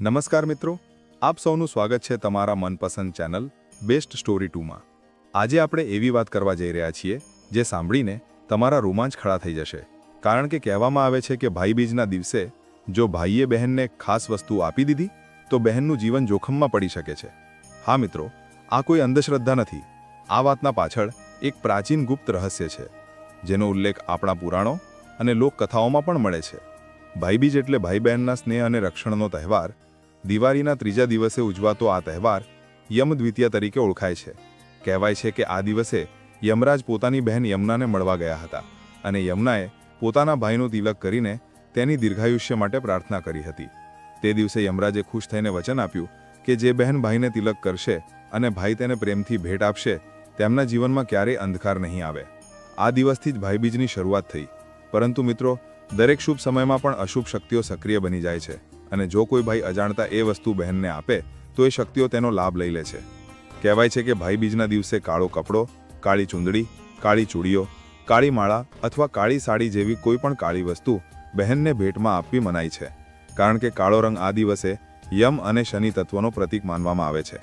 નમસ્કાર મિત્રો, આપ સૌનું સ્વાગત છે તમારા મનપસંદ ચેનલ બેસ્ટ સ્ટોરી ટુમાં. આજે આપણે એવી વાત કરવા જઈ રહ્યા છીએ, જે સાંભળીને તમારા રોમાંચ ખડા થઈ જશે. કારણ કે કહેવામાં આવે છે કે ભાઈબીજના દિવસે જો ભાઈએ બહેનને ખાસ વસ્તુ આપી દીધી, તો બહેનનું જીવન જોખમમાં પડી શકે છે. હા મિત્રો, આ કોઈ અંધશ્રદ્ધા નથી. આ વાતના પાછળ એક પ્રાચીન ગુપ્ત રહસ્ય છે, જેનો ઉલ્લેખ આપણા પુરાણો અને લોકકથાઓમાં પણ મળે છે. ભાઈબીજ એટલે ભાઈ બહેનના સ્નેહ અને રક્ષણનો તહેવાર દિવાળીના ત્રીજા દિવસે ઉજવાતો આ તહેવાર યમ દ્વિતીય તરીકે ઓળખાય છે. કહેવાય છે કે આ દિવસે યમરાજ પોતાની બહેન યમુનાને મળવા ગયા હતા અને યમુનાએ પોતાના ભાઈનું તિલક કરીને તેની દીર્ઘાયુષ્ય માટે પ્રાર્થના કરી હતી. તે દિવસે યમરાજે ખુશ થઈને વચન આપ્યું કે જે બહેન ભાઈને તિલક કરશે અને ભાઈ તેને પ્રેમથી ભેટ આપશે, તેમના જીવનમાં ક્યારેય અંધકાર નહીં આવે. આ દિવસથી જ ભાઈબીજની શરૂઆત થઈ. પરંતુ મિત્રો, દરેક શુભ સમયમાં પણ અશુભ શક્તિઓ સક્રિય બની જાય છે. અને જો કોઈ ભાઈ અજાણતા એ વસ્તુ બહેનને આપે, તો એ શક્તિઓ તેનો લાભ લઈ લે છે. કહેવાય છે કે ભાઈબીજના દિવસે કાળો કપડો, કાળી ચૂંદડી, કાળી ચૂડીઓ, કાળી માળા અથવા કાળી સાડી જેવી કોઈ પણ કાળી વસ્તુ બહેનને ભેટમાં આપવી મનાય છે. કારણ કે કાળો રંગ આ દિવસે યમ અને શનિ તત્વનો પ્રતીક માનવામાં આવે છે.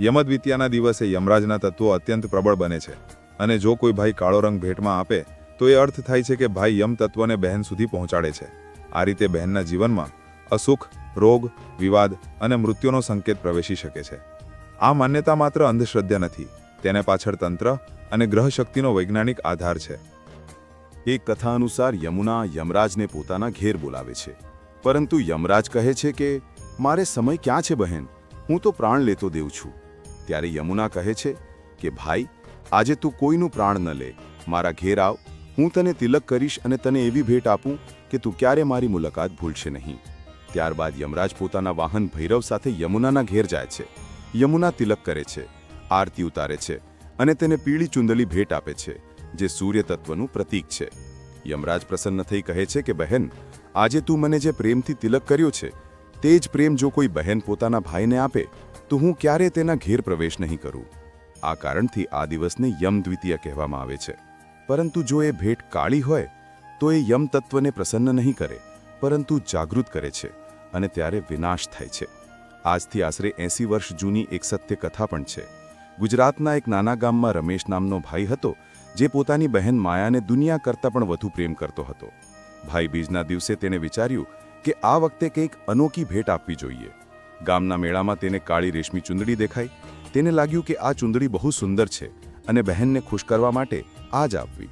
યમદ્વિતીયાના દિવસે યમરાજના તત્વો અત્યંત પ્રબળ બને છે. અને જો કોઈ ભાઈ કાળો રંગ ભેટમાં આપે, તો એ અર્થ થાય છે કે ભાઈ યમ તત્વને બહેન સુધી પહોંચાડે છે. આ રીતે બહેનના જીવનમાં અસુખ, રોગ, વિવાદ અને મૃત્યુનો સંકેત પ્રવેશી શકે છે. આ માન્યતા માત્ર અંધશ્રદ્ધા નથી, તેને પાછળ તંત્ર અને ગ્રહશક્તિનો વૈજ્ઞાનિક આધાર છે. એક કથા અનુસાર યમુના યમરાજને પોતાના ઘેર બોલાવે છે. પરંતુ યમરાજ કહે છે કે, મારે સમય ક્યાં છે બહેન? હું તો પ્રાણ લેતો દેવું છું. ત્યારે યમુના કહે છે કે, ભાઈ, આજે તું કોઈનું પ્રાણ ન લે. મારા ઘેર આવ. હું તને તિલક કરીશ અને તને એવી ભેટ આપું કે તું ક્યારે મારી મુલાકાત ભૂલશે નહીં. ત્યારબાદ યમરાજ પોતાના વાહન ભૈરવ સાથે યમુનાના ઘેર જાય છે. યમુના તિલક કરે છે, આરતી ઉતારે છે અને તેને પીળી ચુંદલી ભેટ આપે છે, જે સૂર્ય તત્વનું પ્રતીક છે. યમરાજ પ્રસન્ન થઈ કહે છે કે, બહેન, આજે તું મને જે પ્રેમથી તિલક કર્યો છે, તે જ પ્રેમ જો કોઈ બહેન પોતાના ભાઈને આપે, તો હું ક્યારે તેના ઘેર પ્રવેશ નહીં કરું. આ કારણથી આ દિવસને યમ દ્વિતીય કહેવામાં આવે છે. પરંતુ જો એ ભેટ કાળી હોય, તો એ યમ તત્વને પ્રસન્ન નહીં કરે, પરંતુ જાગૃત કરે છે. અને ત્યારે વિનાશ થાય છે. આજથી આશરે એંસી વર્ષ જૂની એક સત્ય કથા પણ છે. ગુજરાતના એક નાના ગામમાં રમેશ નામનો ભાઈ હતો, જે પોતાની બહેન માયાને દુનિયા કરતાં પણ વધુ પ્રેમ કરતો હતો. ભાઈ બીજના દિવસે તેણે વિચાર્યું કે આ વખતે કંઈક અનોખી ભેટ આપવી જોઈએ. ગામના મેળામાં તેને કાળી રેશમી ચુંદડી દેખાઈ. તેને લાગ્યું કે આ ચુંદડી બહુ સુંદર છે અને બહેનને ખુશ કરવા માટે આ જ આપવી.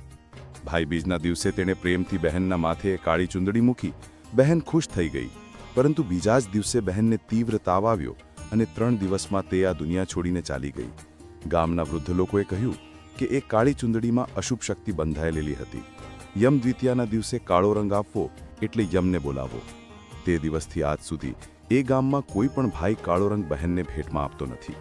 ભાઈ બીજના દિવસે તેણે પ્રેમથી બહેનના માથે કાળી ચુંદડી મૂકી. બહેન ખુશ થઈ ગઈ. પરંતુ બીજા જ દિવસે બહેનને તીવ્ર તાવ આવ્યો અને ત્રણ દિવસમાં તે આ દુનિયા છોડીને ચાલી ગઈ. ગામના વૃદ્ધ લોકોએ કહ્યું કે એ કાળી ચુંદડીમાં અશુભ શક્તિ બંધાયેલી હતી. યમ દ્વિતીયાના દિવસે કાળો રંગ આપવો એટલે યમને બોલાવો. તે દિવસથી આજ સુધી એ ગામમાં કોઈ પણ ભાઈ કાળો રંગ બહેનને ભેટમાં આપતો નથી.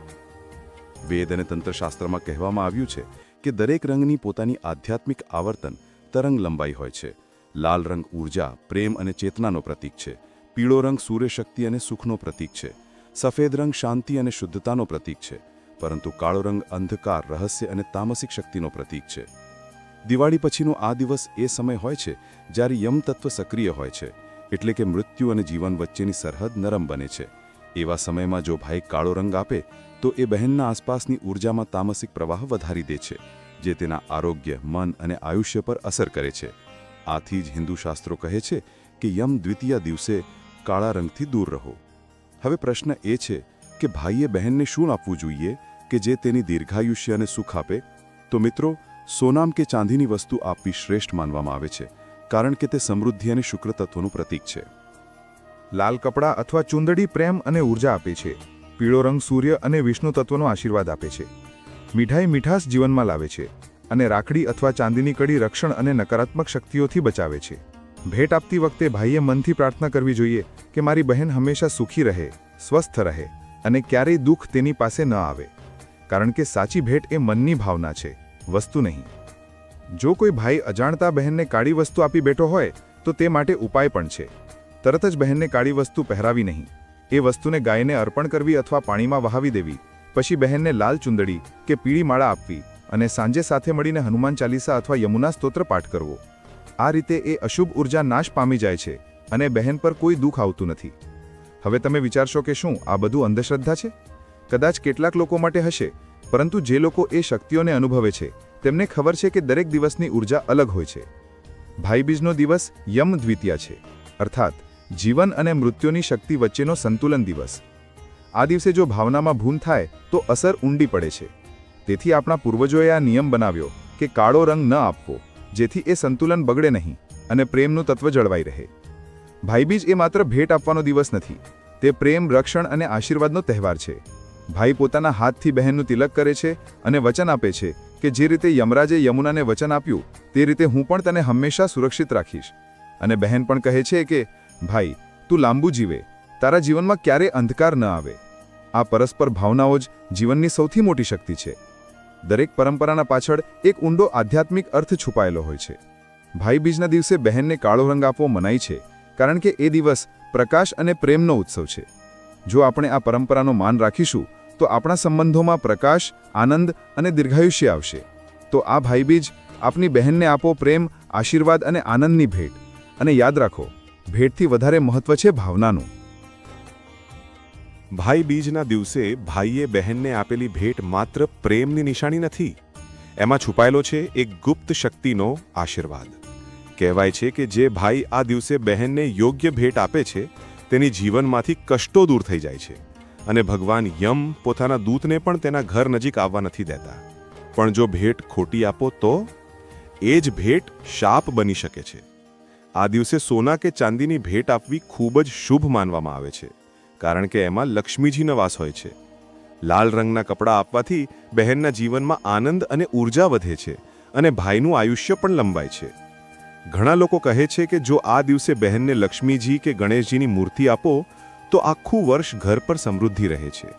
વેદ અને તંત્રશાસ્ત્રમાં કહેવામાં આવ્યું છે કે દરેક રંગની પોતાની આધ્યાત્મિક આવર્તન તરંગ લંબાઈ હોય છે. લાલ રંગ ઊર્જા પ્રેમ અને ચેતનાનો પ્રતીક છે. પીળો રંગ સૂર્યશક્તિ અને સુખનો પ્રતીક છે. સફેદ રંગ શાંતિ અને શુદ્ધતાનો પ્રતીક છે. પરંતુ કાળો રંગ અંધકાર, રહસ્ય અને તામસિક શક્તિનો પ્રતીક છે. દિવાળી પછીનો આ દિવસ એ સમય હોય છે જ્યારે યમતત્વ સક્રિય હોય છે, એટલે કે મૃત્યુ અને જીવન વચ્ચેની સરહદ નરમ બને છે. એવા સમયમાં જો ભાઈ કાળો રંગ આપે, તો એ બહેનના આસપાસની ઊર્જામાં તામસિક પ્રવાહ વધારી દે છે, જે તેના આરોગ્ય, મન અને આયુષ્ય પર અસર કરે છે. આથી જ હિન્દુ શાસ્ત્રો કહે છે કે યમ દ્વિતીય દિવસે કાળા રંગથી દૂર રહો. હવે પ્રશ્ન એ છે કે ભાઈએ બહેનને શું આપવું જોઈએ કે જે તેની દીર્ઘાયુષ્ય અને સુખ આપે? તો મિત્રો, સોનામ કે ચાંદીની વસ્તુ આપવી શ્રેષ્ઠ માનવામાં આવે છે, કારણ કે તે સમૃદ્ધિ અને શુક્ર તત્વનું પ્રતીક છે. લાલ કપડાં અથવા ચુંદડી પ્રેમ અને ઊર્જા આપે છે, પીળો રંગ સૂર્ય અને વિષ્ણુ તત્વનો આશીર્વાદ આપે છે. મીઠાઈ મીઠાશ જીવનમાં લાવે છે અને રાખડી અથવા ચાંદીની કડી રક્ષણ અને નકારાત્મક શક્તિઓથી બચાવે છે. ભેટ આપતી વખતે ભાઈએ મનથી પ્રાર્થના કરવી જોઈએ કે મારી બહેન હંમેશા સુખી રહે, સ્વસ્થ રહે અને ક્યારેય દુઃખ તેની પાસે ન આવે. કારણ કે સાચી ભેટ એ મનની ભાવના છે, વસ્તુ નહીં. જો કોઈ ભાઈ અજાણતા બહેનને કાળી વસ્તુ આપી બેઠો હોય, તો તે માટે ઉપાય પણ છે. તરત જ બહેનને કાળી વસ્તુ પહેરાવી નહીં. એ વસ્તુને ગાયને અર્પણ કરવી અથવા પાણીમાં વહાવી દેવી, પછી બહેનને લાલ ચુંદડી કે પીળી માળા આપવી અને સાંજે સાથે મળીને હનુમાન ચાલીસા અથવા યમુના સ્તોત્ર પાઠ કરવો. આ રીતે એ અશુભ ઊર્જા નાશ પામી જાય છે અને બહેન પર કોઈ દુઃખ આવતું નથી. હવે તમે વિચારશો કે શું આ બધું અંધશ્રદ્ધા છે? કદાચ કેટલાક લોકો માટે હશે, પરંતુ જે લોકો એ શક્તિઓને અનુભવે છે, તેમને ખબર છે કે દરેક દિવસની ઊર્જા અલગ હોય છે. ભાઈબીજનો દિવસ યમ દ્વિતીયા છે, અર્થાત જીવન અને મૃત્યુની શક્તિ વચ્ચેનો સંતુલન દિવસ. આ દિવસે જો ભાવનામાં ભૂલ થાય, તો અસર ઊંડી પડે છે. તેથી આપણા પૂર્વજોએ આ નિયમ બનાવ્યો કે કાળો રંગ ન આપવો. જેથી એ સંતુલન બગડે નહીં અને પ્રેમનું તત્વ જળવાઈ રહે. ભાઈબીજ એ માત્ર ભેટ આપવાનો દિવસ નથી, તે પ્રેમ, રક્ષણ અને આશીર્વાદનો તહેવાર છે. ભાઈ પોતાના હાથથી બહેનનું તિલક કરે છે અને વચન આપે છે કે જે રીતે યમરાજે યમુનાને વચન આપ્યું, તે રીતે હું પણ તને હંમેશા સુરક્ષિત રાખીશ. અને બહેન પણ કહે છે કે, ભાઈ, તું લાંબુ જીવે, તારા જીવનમાં ક્યારેય અંધકાર ન આવે. આ પરસ્પર ભાવનાઓ જ જીવનની સૌથી મોટી શક્તિ છે. દરેક પરંપરાના પાછળ એક ઊંડો આધ્યાત્મિક અર્થ છુપાયેલો હોય છે. ભાઈબીજના દિવસે બહેનને કાળો રંગ આપવો મનાય છે, કારણ કે એ દિવસ પ્રકાશ અને પ્રેમનો ઉત્સવ છે. જો આપણે આ પરંપરાનો માન રાખીશું, તો આપણા સંબંધોમાં પ્રકાશ, આનંદ અને દીર્ઘાયુષ્ય આવશે. તો આ ભાઈબીજ આપની બહેનને આપો પ્રેમ, આશીર્વાદ અને આનંદની ભેટ. અને યાદ રાખો, ભેટથી વધારે મહત્વ છે ભાવનાનું. ભાઈ બીજના દિવસે ભાઈએ બહેનને આપેલી ભેટ માત્ર પ્રેમની નિશાની નથી. એમાં છુપાયેલો છે એક ગુપ્ત શક્તિનો આશીર્વાદ. કહેવાય છે કે જે ભાઈ આ દિવસે બહેનને યોગ્ય ભેટ આપે છે, તેની જીવનમાંથી કષ્ટો દૂર થઈ જાય છે અને ભગવાન યમ પોતાના દૂતને પણ તેના ઘર નજીક આવવા નથી દેતા. પણ જો ભેટ ખોટી આપો તો? એ જ ભેટ શાપ બની શકે છે. આ દિવસે સોના કે ચાંદીની ભેટ આપવી ખૂબ જ શુભ માનવામાં આવે છે. કારણ કે એમાં લક્ષ્મીજીનો વાસ હોય છે. લાલ રંગના કપડાં આપવાથી બહેનના જીવનમાં આનંદ અને ઊર્જા વધે છે અને ભાઈનું આયુષ્ય પણ લંબાય છે. ઘણા લોકો કહે છે કે જો આ દિવસે બહેનને લક્ષ્મીજી કે ગણેશજીની મૂર્તિ આપો, તો આખું વર્ષ ઘર પર સમૃદ્ધિ રહે છે.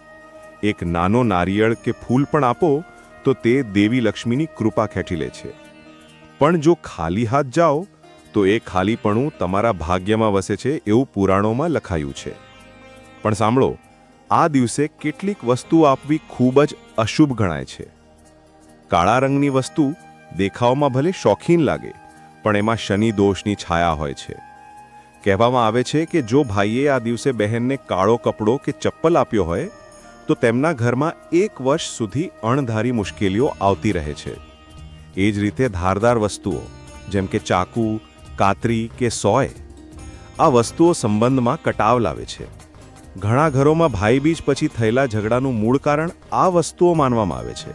એક નાનો નારિયેળ કે ફૂલ પણ આપો, તો તે દેવી લક્ષ્મીની કૃપા ખેંચી લે છે. પણ જો ખાલી હાથ જાઓ, તો એ ખાલીપણું તમારા ભાગ્યમાં વસે છે એવું પુરાણોમાં લખાયું છે. પણ સાંભળો, આ દિવસે કેટલીક વસ્તુ આપવી ખૂબ જ અશુભ ગણાય છે. કાળા રંગની વસ્તુ દેખાવમાં ભલે શોખીન લાગે, પણ એમાં શનિ દોષની છાયા હોય છે. કહેવામાં આવે છે કે જો ભાઈએ આ દિવસે બહેનને કાળો કપડો કે ચપ્પલ આપ્યો હોય, તો તેમના ઘરમાં એક વર્ષ સુધી અણધારી મુશ્કેલીઓ આવતી રહે છે. એ જ રીતે ધારદાર વસ્તુઓ, જેમ કે ચાકુ, કાતરી કે સોય, આ વસ્તુઓ સંબંધમાં કટાવ લાવે છે. ઘણા ઘરોમાં ભાઈબીજ પછી થયેલા ઝઘડાનું મૂળ કારણ આ વસ્તુઓ માનવામાં આવે છે.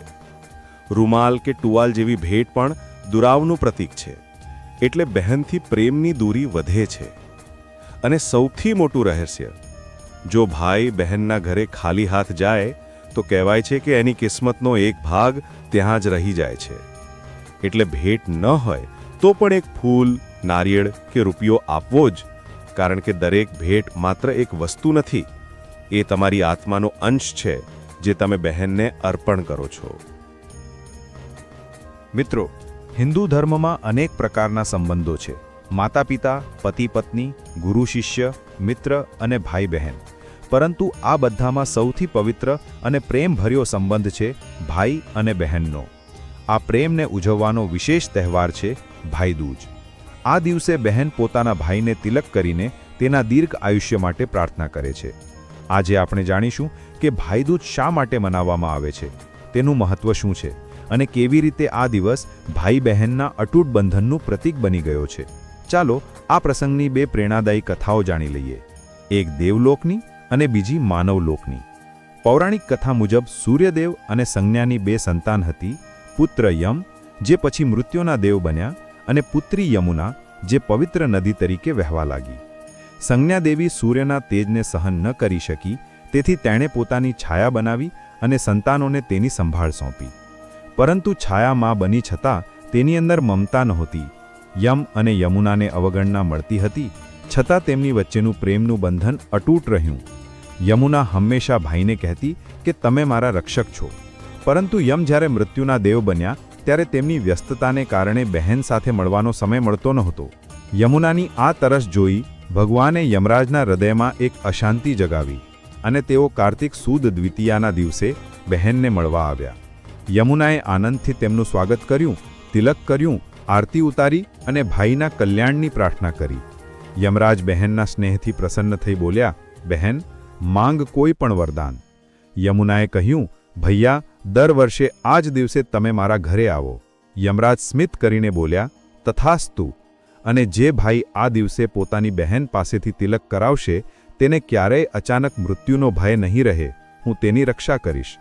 રૂમાલ કે ટુવાલ જેવી ભેટ પણ દુરાવનું પ્રતીક છે. એટલે બહેનથી પ્રેમની દૂરી વધે છે. અને સૌથી મોટું રહસ્ય, જો ભાઈ બહેનના ઘરે ખાલી હાથ જાય, તો કહેવાય છે કે એની કિસ્મતનો એક ભાગ ત્યાં જ રહી જાય છે. એટલે ભેટ ન હોય, તો પણ એક ફૂલ, નારિયેળ કે રૂપિયો આપવો જ કારણ કે દરેક ભેટ માત્ર એક વસ્તુ નથી, એ તમારી આત્માનો અંશ છે, જે તમે બહેનને અર્પણ કરો છો. મિત્રો, હિન્દુ ધર્મમાં અનેક પ્રકારના સંબંધો છે. માતા પિતા પતિ પત્ની ગુરુ શિષ્ય, મિત્ર અને ભાઈ બહેન પરંતુ આ બધામાં સૌથી પવિત્ર અને પ્રેમભર્યો સંબંધ છે ભાઈ અને બહેનનો. આ પ્રેમને ઉજવવાનો વિશેષ તહેવાર છે ભાઈદૂજ. આ દિવસે બહેન પોતાના ભાઈને તિલક કરીને તેના દીર્ઘ આયુષ્ય માટે પ્રાર્થના કરે છે. આજે આપણે જાણીશું કે ભાઈદૂજ શા માટે મનાવવામાં આવે છે, તેનું મહત્વ શું છે અને કેવી રીતે આ દિવસ ભાઈ બહેનના અટૂટ બંધનનું પ્રતીક બની ગયો છે. ચાલો આ પ્રસંગની બે પ્રેરણાદાયી કથાઓ જાણી લઈએ. એક દેવલોકની અને બીજી માનવલોકની. પૌરાણિક કથા મુજબ સૂર્યદેવ અને સંજ્ઞાની બે સંતાન હતી, પુત્ર યમ, જે પછી મૃત્યુના દેવ બન્યા અને પુત્રી યમુના, જે પવિત્ર નદી તરીકે વહેવા લાગી. સંજ્ઞાદેવી સૂર્યના તેજને સહન ન કરી શકી, તેથી તેણે પોતાની છાયા બનાવી અને સંતાનોને તેની સંભાળ સોંપી. પરંતુ છાયા માં બની છતાં તેની અંદર મમતા નહોતી. યમ અને યમુનાને અવગણના મળતી હતી, છતાં તેમની વચ્ચેનું પ્રેમનું બંધન અટૂટ રહ્યું. યમુના હંમેશા ભાઈને કહેતી કે તમે મારા રક્ષક છો. પરંતુ યમ જ્યારે મૃત્યુના દેવ બન્યા ત્યારે તેમની વ્યસ્તતાને કારણે બહેન સાથે મળવાનો સમય મળતો નહોતો. યમુનાની આ તરસ જોઈ ભગવાને યમરાજના હૃદયમાં એક અશાંતિ જગાવી અને તેઓ કાર્તિક સુદ દ્વિતીયાના દિવસે બહેનને મળવા આવ્યા. યમુનાએ આનંદથી તેમનું સ્વાગત કર્યું, તિલક કર્યું, આરતી ઉતારી અને ભાઈના કલ્યાણની પ્રાર્થના કરી. યમરાજ બહેનના સ્નેહથી પ્રસન્ન થઈ બોલ્યા, બહેન, માંગ કોઈ પણ વરદાન. યમુનાએ કહ્યું, ભૈયા દર વર્ષે આ જ દિવસે તમે મારા ઘરે આવો. યમરાજ સ્મિત કરીને બોલ્યા, તથાસ્તુ. અને જે ભાઈ આ દિવસે પોતાની બહેન પાસેથી તિલક કરાવશે, તેને ક્યારેય અચાનક મૃત્યુનો ભય નહીં રહે. હું તેની રક્ષા કરીશ.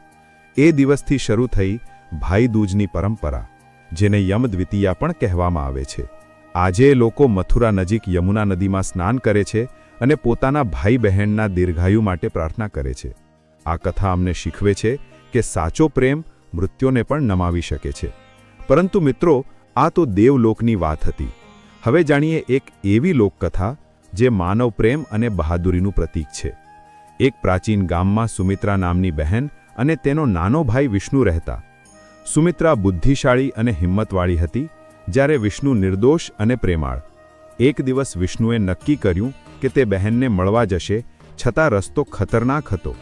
એ દિવસથી શરૂ થઈ ભાઈ દૂજની પરંપરા, જેને યમ દ્વિતીયા પણ કહેવામાં આવે છે. આજે લોકો મથુરા નજીક યમુના નદીમાં સ્નાન કરે છે અને પોતાના ભાઈ બહેનના દીર્ઘાયુ માટે પ્રાર્થના કરે છે. આ કથા અમને શીખવે છે કે સાચો પ્રેમ મૃત્યુને પણ નમાવી શકે છે. પરંતુ મિત્રો, આ તો દેવલોકની વાત હતી. હવે જાણીએ એક એવી લોકકથા જે માનવ પ્રેમ અને બહાદુરીનું પ્રતીક છે. એક પ્રાચીન ગામમાં સુમિત્રા નામની બહેન અને તેનો નાનો ભાઈ વિષ્ણુ રહેતા. સુમિત્રા બુદ્ધિશાળી અને હિંમતવાળી હતી, જ્યારે વિષ્ણુ નિર્દોષ અને પ્રેમાળ. એક દિવસ વિષ્ણુએ નક્કી કર્યું કે તે બહેનને મળવા જશે, છતાં રસ્તો ખતરનાક હતો.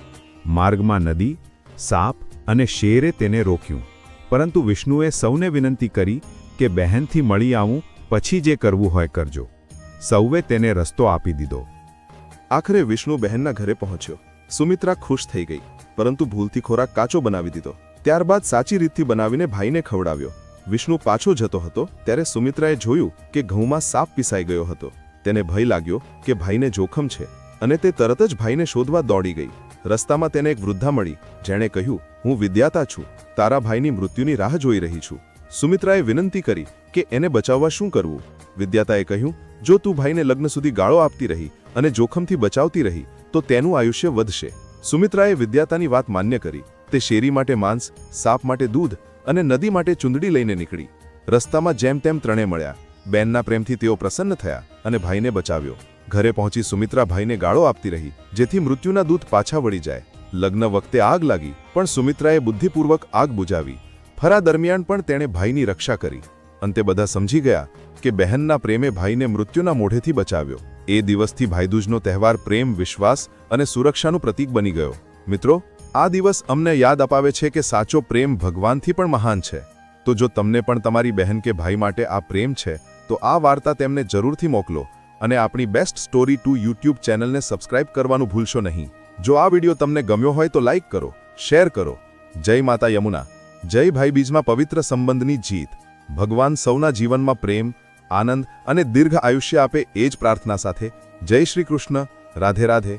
માર્ગમાં નદી સાપ અને શેરે તેને રોક્યું. પરંતુ વિષ્ણુએ સૌને વિનંતી કરી કે બહેનથી મળી આવું, પછી જે કરવું હોય કરજો. સૌએ તેને રસ્તો આપી દીધો. આખરે વિષ્ણુ બહેનના ઘરે પહોંચ્યો. સુમિત્રા ખુશ થઈ ગઈ, પરંતુ ભૂલથી ખોરાક કાચો બનાવી દીધો. ત્યારબાદ સાચી રીતથી બનાવીને ભાઈને ખવડાવ્યો. વિષ્ણુ પાછો જતો હતો, ત્યારે સુમિત્રાએ જોયું કે ઘઉંમાં સાપ પીસાઈ ગયો હતો. તેને ભય લાગ્યો કે ભાઈને જોખમ છે, અને તે તરત જ ભાઈને શોધવા દોડી ગઈ. રસ્તામાં તેને એક વૃદ્ધા મળી, જેણે કહ્યું, હું વિદ્યાતા છું. તારા ભાઈની મૃત્યુની રાહ જોઈ રહી છું. સુમિત્રાએ વિનંતી કરી કે એને બચાવવા શું કરવું? વિદ્યાતાએ કહ્યું, જો તું ભાઈને લગ્ન સુધી ગાળો આપતી રહી અને જોખમથી બચાવતી રહી, તો તેનું આયુષ્ય વધશે. સુમિત્રાએ વિદ્યાતાની વાત માન્ય કરી. તે શેરી માટે માંસ, સાપ માટે દૂધ અને નદી માટે ચુંદડી લઈને નીકળી. રસ્તામાં જેમ તેમ ત્રણે મળ્યા. બેનના પ્રેમથી તેઓ પ્રસન્ન થયા અને ભાઈને બચાવ્યો. ઘરે પહોંચી સુમિત્રાભાઈને ગાળો આપતી રહી, જેથી મૃત્યુના દૂત પાછા વળી જાય. લગ્ન વખતે આગ લાગી, પણ સુમિત્રાએ બુદ્ધિપૂર્વક આગ બુજાવી. ફરા દરમિયાન પણ તેણે ભાઈની રક્ષા કરી. અંતે બધા સમજી ગયા કે બહેનના પ્રેમે ભાઈને મૃત્યુના મોઢેથી બચાવ્યો. એ દિવસથી ભાઈદૂજનો તહેવાર પ્રેમ, વિશ્વાસ અને સુરક્ષાનું પ્રતીક બની ગયો. મિત્રો, આ દિવસ અમને યાદ અપાવે છે કે સાચો પ્રેમ ભગવાનથી પણ મહાન છે. તો જો તમને પણ તમારી બહેન કે ભાઈ માટે આ પ્રેમ છે, તો આ વાર્તા તેમને જરૂરથી મોકલો. અને આપણી બેસ્ટ સ્ટોરી ટુ યુટ્યુબ ચેનલને સબસ્ક્રાઇબ કરવાનું ભૂલશો નહીં. જો આ વીડિયો તમને ગમ્યો હોય તો લાઇક કરો, શેર કરો. જય માતા યમુના. જય ભાઈબીજમાં પવિત્ર સંબંધની જીત. ભગવાન સૌના જીવનમાં પ્રેમ, આનંદ અને દીર્ઘ આયુષ્ય આપે એ જ પ્રાર્થના સાથે. જય શ્રી કૃષ્ણ. રાધે રાધે.